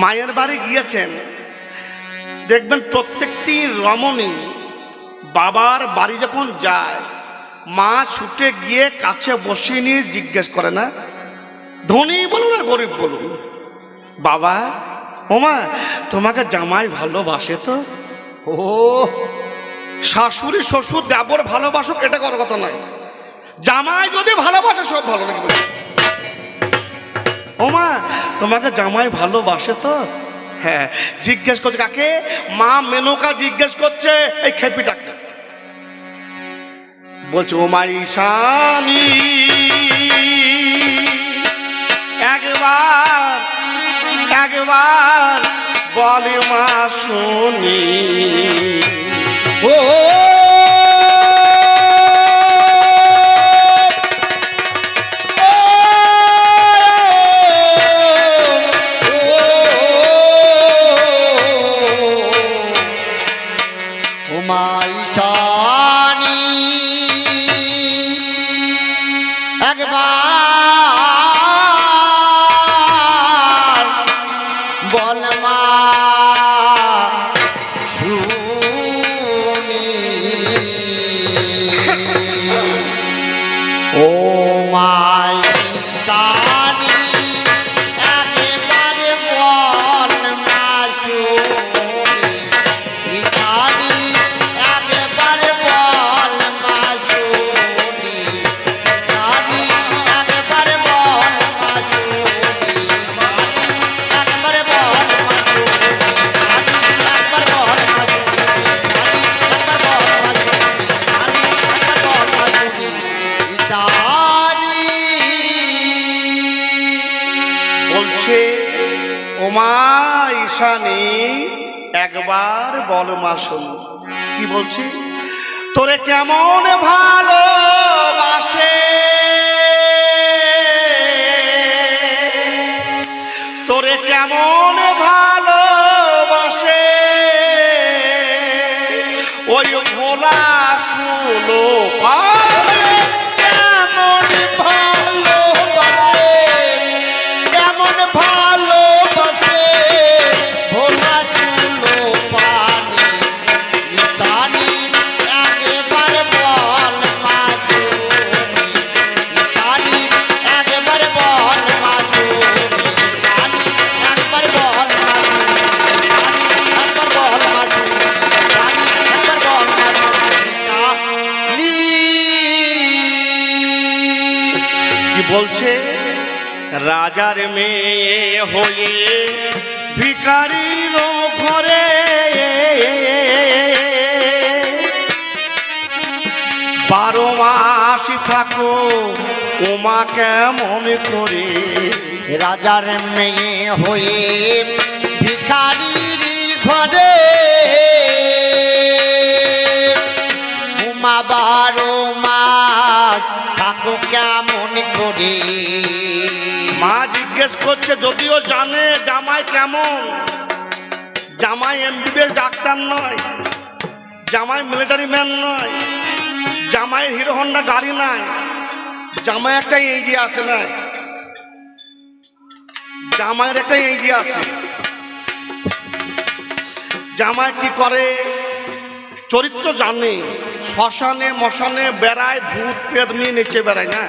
মায়ের বাড়ি গিয়েছেন দেখবেন প্রত্যেকটি রমণী বাবার বাড়ি যখন যায় মা ছুটে গিয়ে কাছে বসে নিয়ে জিজ্ঞেস করে না ধনী বলুন আর গরিব বলুন বাবা ওমা তোমাকে জামাই ভালোবাসে তো? ও। শাশুড়ি শ্বশুর দেবর ভালোবাসুক এটা করার কথা নয়। জামাই যদি ভালোবাসে সব ভালো নাকি? ওমা তোমাকে জামাই ভালোবাসে তো? হ্যাঁ জিজ্ঞেস করছে কাকে? মা মেনকা জিজ্ঞেস করছে এই খেপিটাকে। বলছে ওমা ঈশানি, একবার একবার বলে মা শুনি। ও শোন কি বলছি? তোরে কেমন ভালোবাসে? তোরে কেমন ভালোবাসে? ওই ভোলা শুনো পারে কি বলছে? রাজার মেয়ে হয়ে ভিকারির ঘরে বারো মাস থাকো ওমা কেমন করে? রাজার মেয়ে হয়ে ভিখারির ঘরে উমা বারো মাস থাকো কেমন করে? মা জিজ্ঞেস করছে, যদিও জানে জামাই কেমন? জামাই এমবিবিএস ডাক্তার নয়, জামাই মিলিটারি ম্যান নয় জামাইয়ের হিরো হন্ডা গাড়ি নাই, জামাই একটা এগিয়ে আছে না জামাইয়ের একটা এগিয়ে আছে। জামাই কি করে? চরিত্র জানে। শ্মশানে, মশানে বেড়ায়, ভূত, পেদ নিয়ে নিচে বেড়ায় না।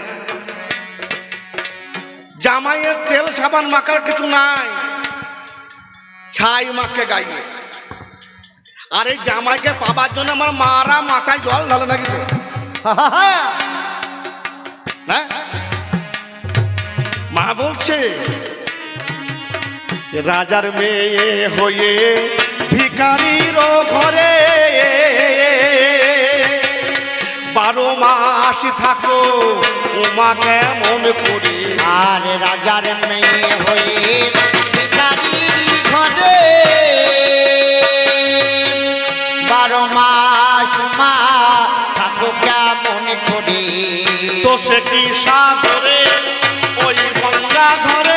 জামাইয়ের তেল সাবান মাখার কিছু নাই। ছাই মাকে গাইয়ে আর এই জামাইকে পাবার জন্য আমার মারা মাথায় জল ঢালে নাকি? হ্যাঁ? মা বলছে, রাজার মেয়ে হয়ে ভিকারির ঘরে বারো মাস থাকো উমা কেমন করে? আর রাজার মেয়ে হয়ে ভিখারির ঘরে বারো মাস মা থাকো কেমন করে? তো সে কি সাগরে ওই গঙ্গা ধরে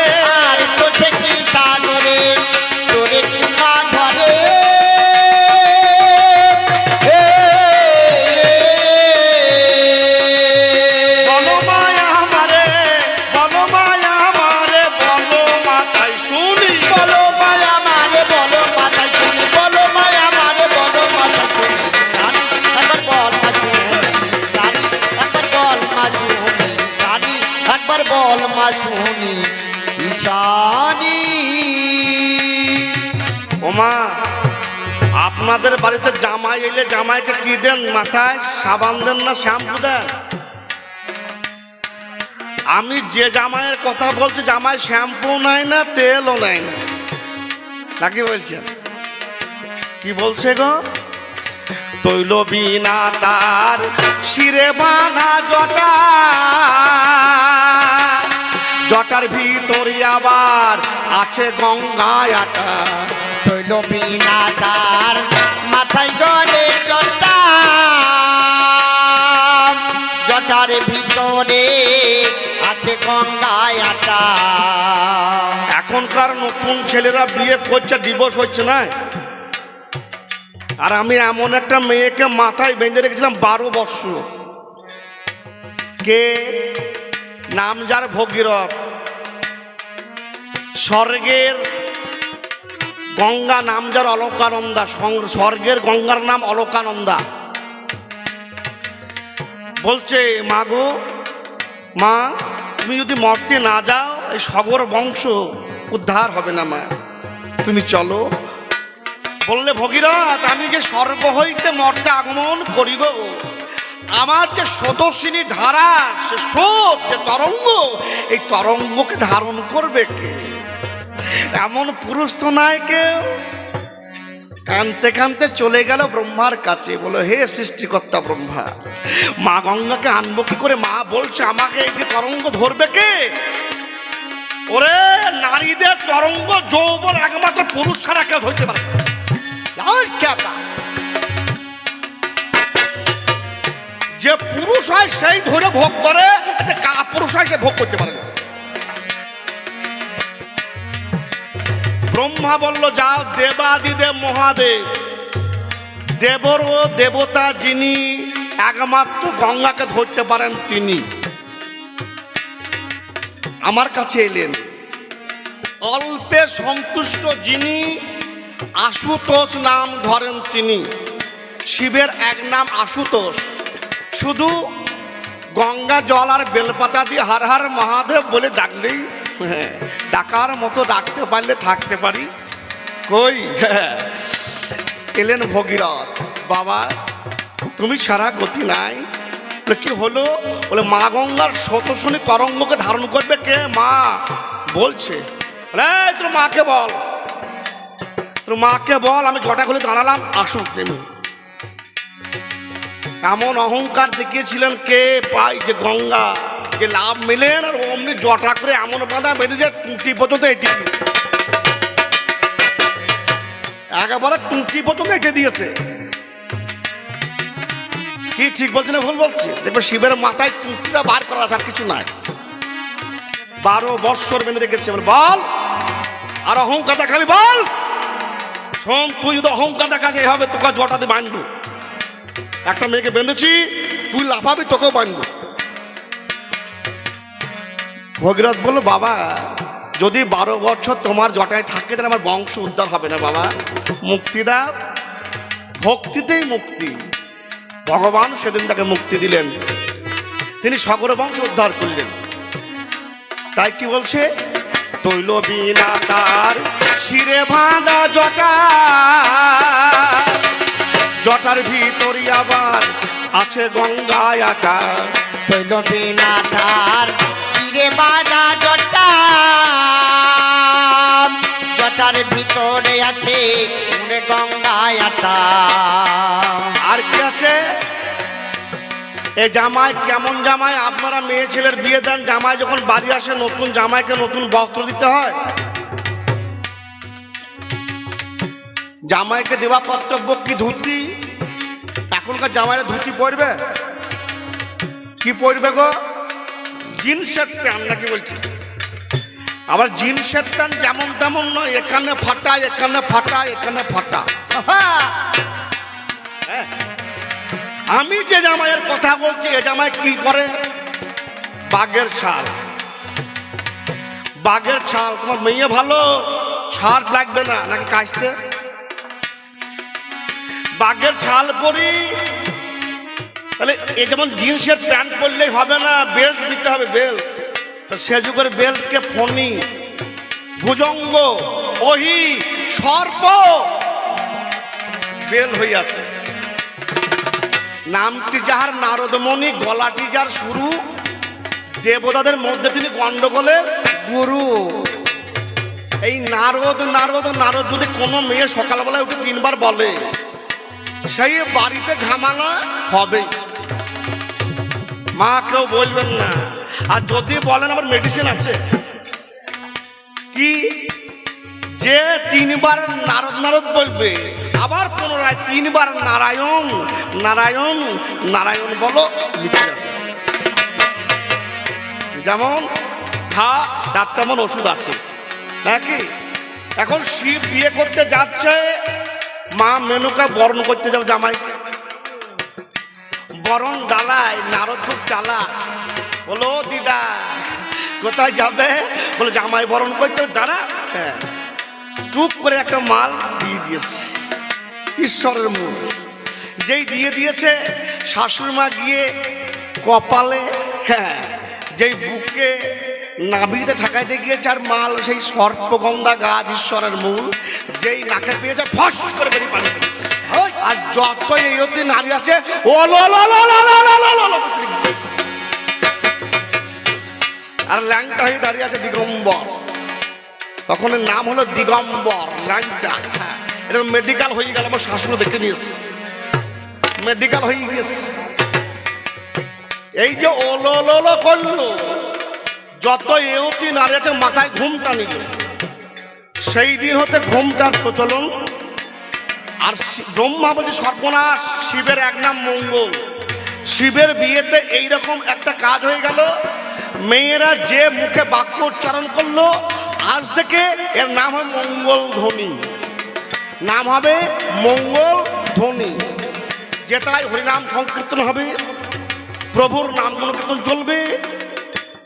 আপনাদের বাড়িতে জামাই এলে জামাইকে কি দেন? মাথায় সাবান দেন না শ্যাম্পু দেন? আমি যে জামাইয়ের কথা বলছি, জামাই শ্যাম্পু নেয় না, তেলও নেয় না। নাকি বলছেন? কি বলছে গো? তৈল বিনা তার শিরে বাঁধা জটা। জটার ভিতরে আবার আছে গঙ্গায় আটা। তৈল বিনা তার মাথায় গড়ে জটা জটার ভিতরে আছে গঙ্গায় আটা। এখনকার নতুন ছেলেরা বিয়ে করছে ডিভোর্স হচ্ছে না? আর আমি এমন একটা মেয়েকে মাথায় বেঁধে রেখেছিলাম বারো বৎসর। কে? নাম যার ভগীরথ। স্বর্গের গঙ্গা নাম যার অলকানন্দা স্বর্গের গঙ্গার নাম অলকানন্দা। বলছে, মা গো, মা, তুমি যদি মরতে না যাও, এই সগর বংশ উদ্ধার হবে না, মা। তুমি চলো। বললে, ভগীরথ, আমি যে স্বর্গ হইতে মর্তে আগমন করিব, আমার যে সদস্বিনী ধারা, সে স্রোত, যে তরঙ্গ, এই তরঙ্গকে ধারণ করবে কে? এমন পুরুষ তো নাই কেউ। কানতে কানতে চলে গেল ব্রহ্মার কাছে, বলো, হে সৃষ্টিকর্তা ব্রহ্মা, মা গঙ্গাকে আনব কি করে? মা বলছে, আমাকে এই যে তরঙ্গ ধরবে কে? ওরে, নারীদের তরঙ্গ যৌবন একমাত্র পুরুষ ছাড়া কেউ ধরতে পারে যে পুরুষ হয়, সেই ধরে ভোগ করে, যে কা পুরুষ হয়, সে ভোগ করতে পারে না। ব্রহ্মা বলল যাও দেবাদিদেব মহাদেব দেবর ও দেবতা যিনি একমাত্র গঙ্গাকে ধরতে পারেন তিনি। আমার কাছে এলেন। অল্পে সন্তুষ্ট যিনি আশুতোষ নাম ধরেন তিনি। শিবের এক নাম আশুতোষ। শুধু গঙ্গা জল আর বেলপাতা দিয়ে হার হার মহাদেব বলে ডাকলেই হ্যাঁ, ডাকার মতো ডাকতে পারলে থাকতে পারি। কই? এলেন ভগীরথ বাবা তুমি সারা গতি নাই। কি হলো? বলে মা গঙ্গার শতশনী তরঙ্গকে ধারণ করবে কে মা? বলছে বলে, "এই, তোর মাকে বল। তোর মাকে বল আমি জটা খুলে দাঁড়ালাম আসুক তুমি এমন অহংকার দেখিয়েছিলেন কে পাই যে গঙ্গা। যে লাভ মেলেন আর অমনি জটা করে এমন বাঁধা বেঁধেছে টুটি পর্যন্ত এটি। একেবারে টুটি পর্যন্ত এঁটে দিয়েছে। কি ঠিক বলছে না ভুল বলছে? দেখবে শিবের মাথায় টুটিটা বার করা আছে আর কিছু নাই। বারো বৎসর বেঁধে রেখেছে বলে, বল। আর অহংকার দেখাবি বল। শোন তুই যদি অহংকার দেখাস এইভাবে তোকে জটাতে বাঁধবো। একটা মেয়েকে বেঁধেছি তুই লাফাবি তোকেও বাঁধবো। ভগীরথ বলল, বাবা, যদি বারো বছর তোমার জটায় থাকে, তাহলে আমার বংশ উদ্ধার হবে না বাবা। মুক্তি দাও ভক্তিতেই মুক্তি। ভগবান সেদিন তাকে মুক্তি দিলেন। তিনি সগর বংশ উদ্ধার করলেন। তাই কি বলছে? তৈল বিনা তার শিরে বাঁধা জটা। জটার ভিতরে আবার আছে গঙ্গায় আটা তৈল বিনা তার চিরে বাজা জটা। জটার ভিতরে আছে উড়ে গঙ্গায় আটা। আর কি আছে? এ জামাই, কেমন জামাই? আপনারা মেয়ে ছেলের বিয়ে দেন, জামাই যখন বাড়ি আসে, নতুন জামাইকে নতুন বস্ত্র দিতে হয়। জামাইকে দেওয়া কর্তব্য কি ধুতি? এখনকার জামাইরা ধুতি পরবে? কি পরবে গো? জিন্সের প্যান্ট নাকি বলছি? আবার জিন্সের প্যান্ট যেমন তেমন নয় এখানে ফাটা এখানে ফাটা এখানে ফাটা। হ্যাঁ। আমি যে জামাইয়ের কথা বলছি এ জামাই কি করে? বাঘের ছাল। বাঘের ছাল তোমার মেয়ে ভালো? শার্ট লাগবে না নাকি কাচতে বাঘের ছাল পরি তাহলে এ যেমন জিন্সের প্যান্ট পরলেই হবে না, বেল্ট দিতে হবে, বেল্ট। তা সে যুগের বেল্টকে ফণি, ভুজঙ্গ, ওহি, সর্প বেল হইয়াছে। নামটি যাহার নারদমণি, গলাটি যার শুরু দেবতাদের মধ্যে তিনি গন্ডগোলের গুরু। এই নারদ নারদ নারদ যদি কোনো মেয়ে সকালবেলায় উঠে তিনবার বলে, সেই বাড়িতে ঝামেলা হবে মা কেউ বলবেন না। আর যদি বলেন আমার মেডিসিন আছে। কি? যে তিনবার নারদ নারদ বলবে, আবার পুনরায় তিনবার নারায়ণ নারায়ণ নারায়ণ বলো যেমন, খা, তার তেমন ওষুধ আছে। নাকি? এখন শিব বিয়ে করতে যাচ্ছে, মা মেনুকা বরণ করতে যাবে জামাই বরণ ডালায়, নারদ খুব চালা। বলো, দিদা, কোথায় যাবে? বলে, জামাই বরণ করতে, দাঁড়া। হ্যাঁ। টুক করে একটা মাল দিয়ে দিয়েছে। ঈশ্বরের মূল। যেই দিয়ে দিয়েছে, শাশুড়ি মা গিয়ে কপালে হ্যাঁ যেই বুকে নাভিতে ঠেকাইতে গিয়েছে আর মাল, সেই সর্পগন্ধা গাছ, ঈশ্বরের মূল, যেই নাকে পেয়েছে, ফস করে বেরিয়ে পানি। আর যত এই অব্দি নারী আছে আর ল্যাংটা হয়ে দাঁড়িয়ে আছে দিগম্বর তখন নাম হলো দিগম্বর ল্যাংটা এটা মেডিকেল হয়ে গেল আমার শাশুড়ি দেখে নিয়েছে মেডিকেল হয়ে গিয়েছে এই যে ওলো করল যত এওটি নারী আছে মাথায় ঘুমটা নিল সেই দিন হতে ঘুমটার প্রচলন আর ব্রহ্মা বলছে সর্বনাশ, শিবের এক নাম মঙ্গল। শিবের বিয়েতে এইরকম একটা কাজ হয়ে গেল, মেয়েরা যে মুখে বাক্য উচ্চারণ করল, আজ থেকে এর নাম হয় মঙ্গল ধ্বনি। নাম হবে মঙ্গল ধ্বনি যেটাই হরিনাম সংকীর্তন হবে, প্রভুর নাম গুণকীর্তন চলবে।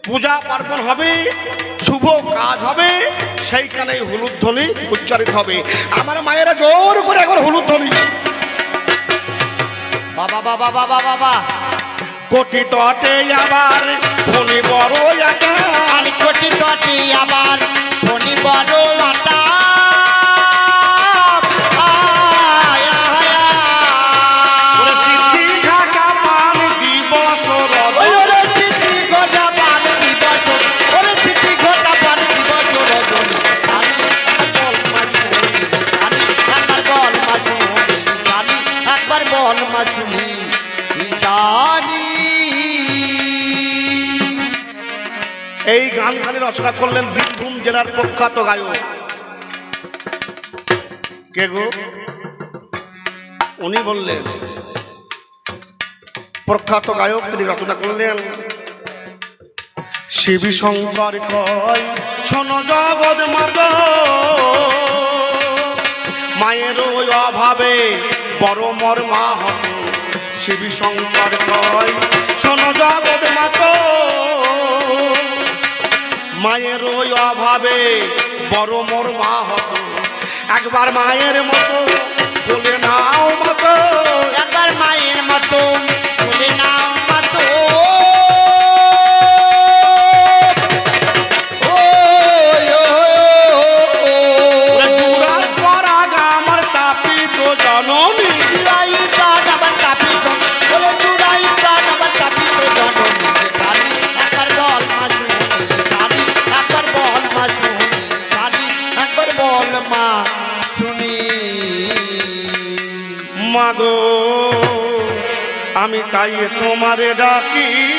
পূজা পার্বণ হবে, শুভ কাজ হবে, সেইখানে হলুদ ধ্বনি উচ্চারিত হবে। আমার মায়েরা জোর করে একবার হলুদ ধ্বনি। বাবা বাবা বাবা বাবা কোটি তটে আবার ধ্বনি বড় আর কোটি তটে আবার ধ্বনি বড় আটা ঈশানী। এই গানখানি রচনা করলেন বীরভূম জেলার প্রখ্যাত গায়ক। কে গো? উনি বললেন, প্রখ্যাত গায়ক তিনি রচনা করলেন। শিবী শঙ্কর কয়, শোন জগৎ মাত। মায়ের অভাবে বড় মর মা হত শিবী শঙ্কর কয়, শোন জগৎ মাত। মায়ের ওই অভাবে বড় মোর মা হতো। একবার মায়ের মতো বলে নাও মতো। তাই তোমারে ডাকি।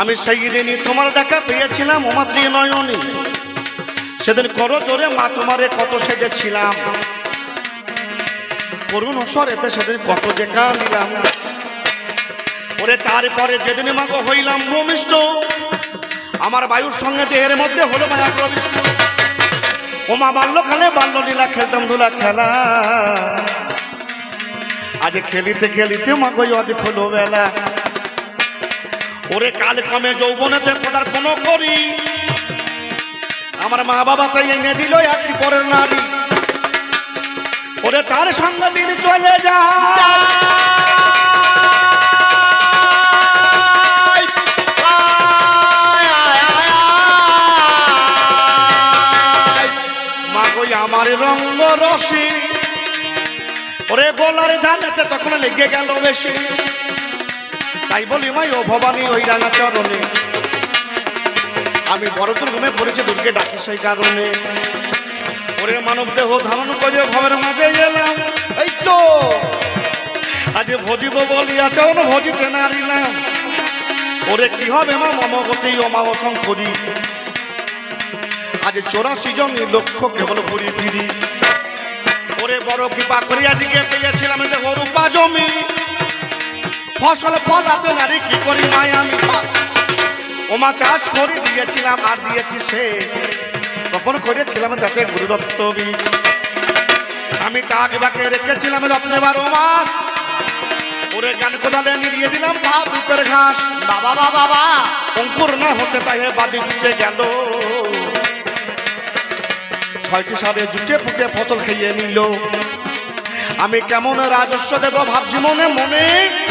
আমি সেই তোমার দেখা পেয়েছিলাম ওমাত্রী নয়নী। সেদিন করো জোরে, মা তোমারে কত সেজেছিলাম। করুণ অসরেতে সেদিন কত যে দিলাম। ওরে তারপরে যেদিন মাগো হইলাম ভূমিষ্ঠ, আমার বায়ুর সঙ্গে দেহের মধ্যে হলো মায়া প্রবিষ্ট। ওমা বাল্য লীলা খেলতাম ধুলা খেলা। আজ খেলিতে খেলিতে মাগো অধিক হলো বেলা। ওরে কাল কমে যৌবনেতে পদার্পণ করি। আমার মা বাবা তাই এনে দিল একটি পরের নারী। ওরে তার সঙ্গে দিন চলে যা আমার রঙ্গ রসি। ওরে গোলার ধানেতে তখন লেগে গেল বেশি। তাই বলি মাই ও ভবানী, ওই রাঙা চরণে। আমি বড় দুর্গমে পড়েছি, দুর্গে ডাকি সেই কারণে। ওরে মানব দেহ ধারণ করে ভবের মাঝে এলাম এই তো, আজ ভজিব বলিয়া চরণ ভজিতে নারিলাম। ওরে কি হবে মা মমগতি অমাব শঙ্করী। আজ চৌরাশি জন লক্ষ্য কেবল ঘুরি ফিরি। ওরে বড় কৃপা করি, আজকে পেয়েছিলাম দেহ রূপা জমি। ফসল ফলাতে নারী কি করি মাই আমি? ওমা চাষ করে দিয়েছিলাম, আর দিয়েছি সে। তখন করেছিলাম তাতে গুরুদত্ত বীজ। আমি তাক বাকে রেখেছিলাম যত্নে বারো মাস ওরে গান কোদালে নিয়ে দিলাম ভাব রূপের ঘাস। বাবা বাবা বাবা, অঙ্কুর না হতে তাই বাদি জুটে গেল। ছয়টি সারে জুটে ফুটে ফসল খেয়ে নিল। আমি কেমন রাজস্ব দেব ভাবছি মনে মনে?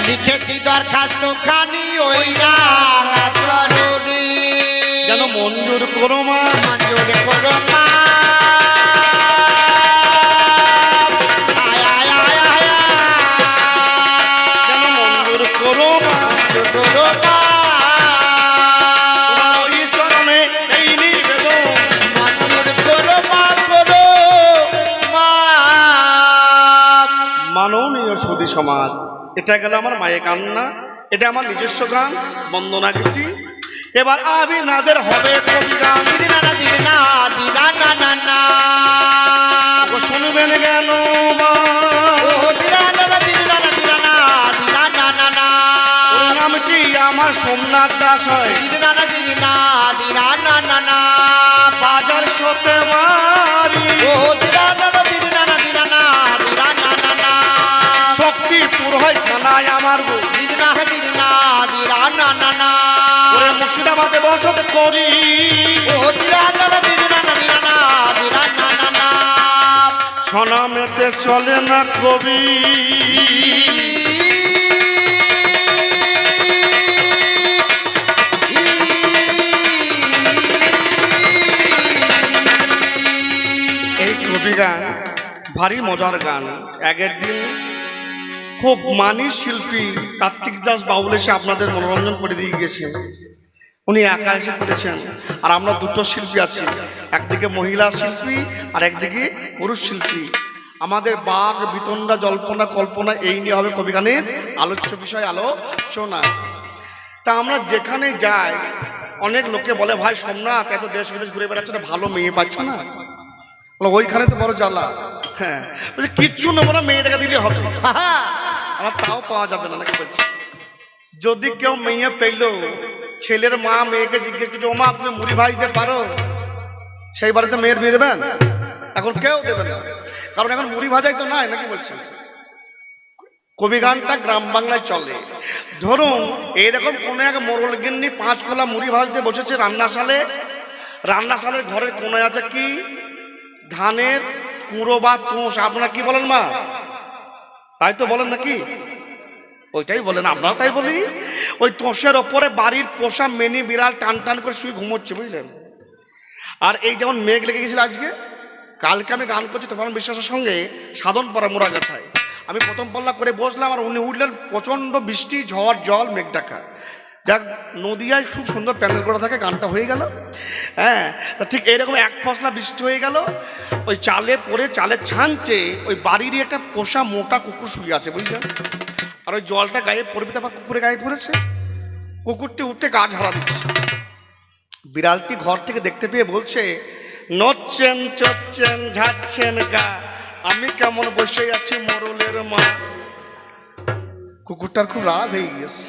লিখেছি দরখাস্ত খানি ওই যেন মঞ্জুর করো মা। মঞ্জুর করো মা। সমাজ। এটা গেল আমার মায়ের কান্না, এটা আমার নিজস্ব গান, বন্দনা গীতি। এবার আবিনাদের হবে কবি গান দিনা না দিনা দিনা না না না ও শুনবেন কেন আমার সোমনাথ দাস হয়। বাজার সতে মারি। ও দিনা হয় থানায় আমার গো। দিনা দিনা দিনা না না না। ওরে মুর্শিদাবাদে বসত করি। ও দিনা না না দিনা না দিনা না দিনা না না না। সনামেতে চলে না কবি। এই কবি গান ভারী মজার গান। আগের দিন খুব মানি শিল্পী কার্তিক দাস বাউল এসে আপনাদের মনোরঞ্জন করে দিয়ে গেছেন উনি একা এসে করেছেন। আর আমরা দুটো শিল্পী আছি। একদিকে মহিলা শিল্পী আর একদিকে পুরুষ শিল্পী। আমাদের বাঘ, বিতণ্ডা, জল্পনা, কল্পনা, এই নিয়ে হবে কবি গানের আলোচ্য বিষয় আলোচনা। তা আমরা যেখানে যাই, অনেক লোকে বলে, ভাই সোমনাথ, এত দেশ বিদেশ ঘুরে বেড়াচ্ছ না, ভালো মেয়ে পাচ্ছ না? ওইখানে তো বড় জ্বালা। হ্যাঁ। কিচ্ছু নেব না, মেয়েটাকে দিলে হবে। আমার তাও পাওয়া যাবে না, নাকি বলছি? যদি কেউ মেয়ে পেল, ছেলের মা মেয়েকে জিজ্ঞেস করছে ও মা তুমি মুড়ি ভাজতে পারো? সেই বাড়িতে মেয়ের বিয়ে দেবেন? এখন কেউ দেবে না। কারণ এখন মুড়ি ভাজাই তো নাই, নাকি বলছেন কবি গানটা গ্রাম বাংলায় চলে। ধরুন, এইরকম কোনো এক মোরল গিন্নি পাঁচ মুড়ি ভাজতে বসেছে রান্নাশালে। রান্নাশালের ঘরের কোনায় আছে কি? ধানের কুঁড়ো বা তুষ। আপনারা কি বলেন মা? তাই তো বলেন নাকি? ওইটাই বলেন আপনারা তাই বলি। ওই তোষের ওপরে বাড়ির পোষা মেনি বিড়াল টান টান করে শুয়ে ঘুমোচ্ছে, বুঝলেন? আর এই যেমন মেঘ লেগে গেছিল আজকে, কালকে আমি গান করছি তখন বিশ্বাসের সঙ্গে, সাধন পরা মোরা গাছায়। আমি প্রথম পাল্লা করে বসলাম আর উনি উঠলেন প্রচণ্ড বৃষ্টি, ঝড়, জল, মেঘ ডাকা। যাক, নদিয়ায় খুব সুন্দর প্যান্ডেল করা থাকে, গানটা হয়ে গেল। হ্যাঁ তা ঠিক এরকম এক ফসলা বৃষ্টি হয়ে গেল। ওই চালে পরে চালের ছানচে ওই বাড়িরই একটা পোষা মোটা কুকুর শুয়ে আছে, বুঝলেন? আর ওই জলটা গায়ে পড়বে, তারপর কুকুরে গায়ে পড়েছে। কুকুরটি উঠে গা ঝাড়া দিচ্ছে। বিড়ালটি ঘর থেকে দেখতে পেয়ে বলছে নচ্ছেন চচ্ছেন ঝাড়ছেন গা, আমি কেমন বসে আছি মরলের মা। কুকুরটার খুব রাগ হয়ে গেছে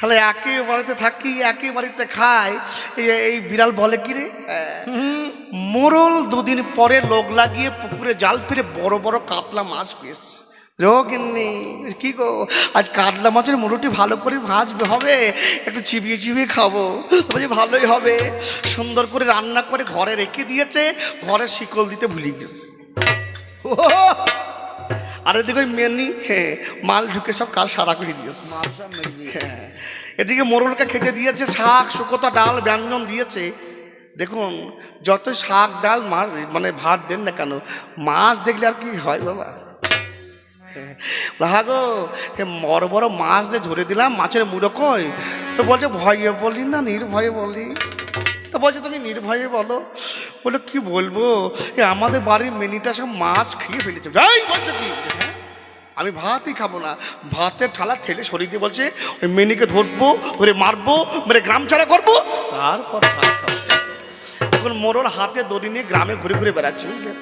শালে একই বাড়িতে থাকি একই বাড়িতে খাই। এই- বিড়াল বলে কি রে? মোরল দুদিন পরে লোক লাগিয়ে পুকুরে জাল ফিরে বড় বড় কাতলা মাছ পেয়েছে। যোগিন্নি কি গো? আজ কাতলা মাছের মুড়োটি ভালো করে ভাজবে হবে? একটু চিবিয়ে চিবিয়ে খাব তো বলছি ভালোই হবে। সুন্দর করে রান্না করে ঘরে রেখে দিয়েছে ঘরে শিকল দিতে ভুলে গেছে। ও আর এদিকে ওই মেনি হ্যাঁ মাল ঢুকে সব কাজ সারা করে দিয়েছে। হ্যাঁ এদিকে মোরলকে খেতে দিয়েছে শাক শুকোতা ডাল ব্যঞ্জন দিয়েছে। দেখুন যত শাক ডাল মাছ মানে ভাত দেন না কেন মাছ দেখলে আর কি হয় বাবা? হ্যাঁ, রাগো এ বড় বড় মাছ যে ধরে দিলাম মাছের মুড়ো কই? তো বলছে ভয়ে বলি না নির্ভয়ে বলি। তো বলছে, তুমি নির্ভয়ে বলো। বলে, কি বলব? এ আমাদের বাড়ির মেনিটা সব মাছ খেয়ে ফেলেছে। যাই বলছো কি? হ্যাঁ আমি ভাতই খাব না। ভাতের ঠালা ঠেলে সরিয়ে দিয়ে বলছে, ওই মেনিকে ধরবো, ধরে মারবো, মেরে গ্রাম ছাড়া করব, তারপর এখন মোরল হাতে দড়ি নিয়ে গ্রামে ঘুরে ঘুরে বেড়াচ্ছে বুঝলেন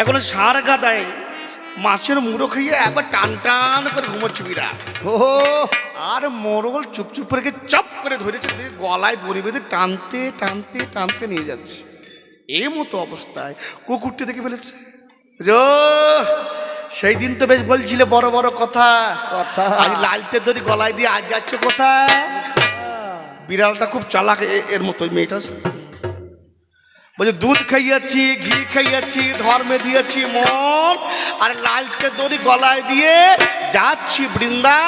এখন সার গাদায় মাছের মুড়ো খেয়ে একবার টান টান করে ঘুমোচ্ছে বিরাট। ও আর মোরল চুপচুপ করে চপ করে ধরেছে গলায় দড়ি বেঁধে টানতে টানতে টানতে নিয়ে যাচ্ছে। এই মতো অবস্থায় কুকুরটি দেখে ফেলেছে। সেই দিন তো বেশ বলছিলে বড় বড় কথা। কথা। আজ লালতে ধরি গলায় দিয়ে আজ যাচ্ছে কোথায়? বিড়ালটা খুব চালাক এর মতো মেয়েটা। বলছে, দুধ খাইয়াছি, ঘি খাইয়াছি, ধর্মে দিয়েছি মন, আর লালচে দড়ি গলায় দিয়ে যাচ্ছি বৃন্দা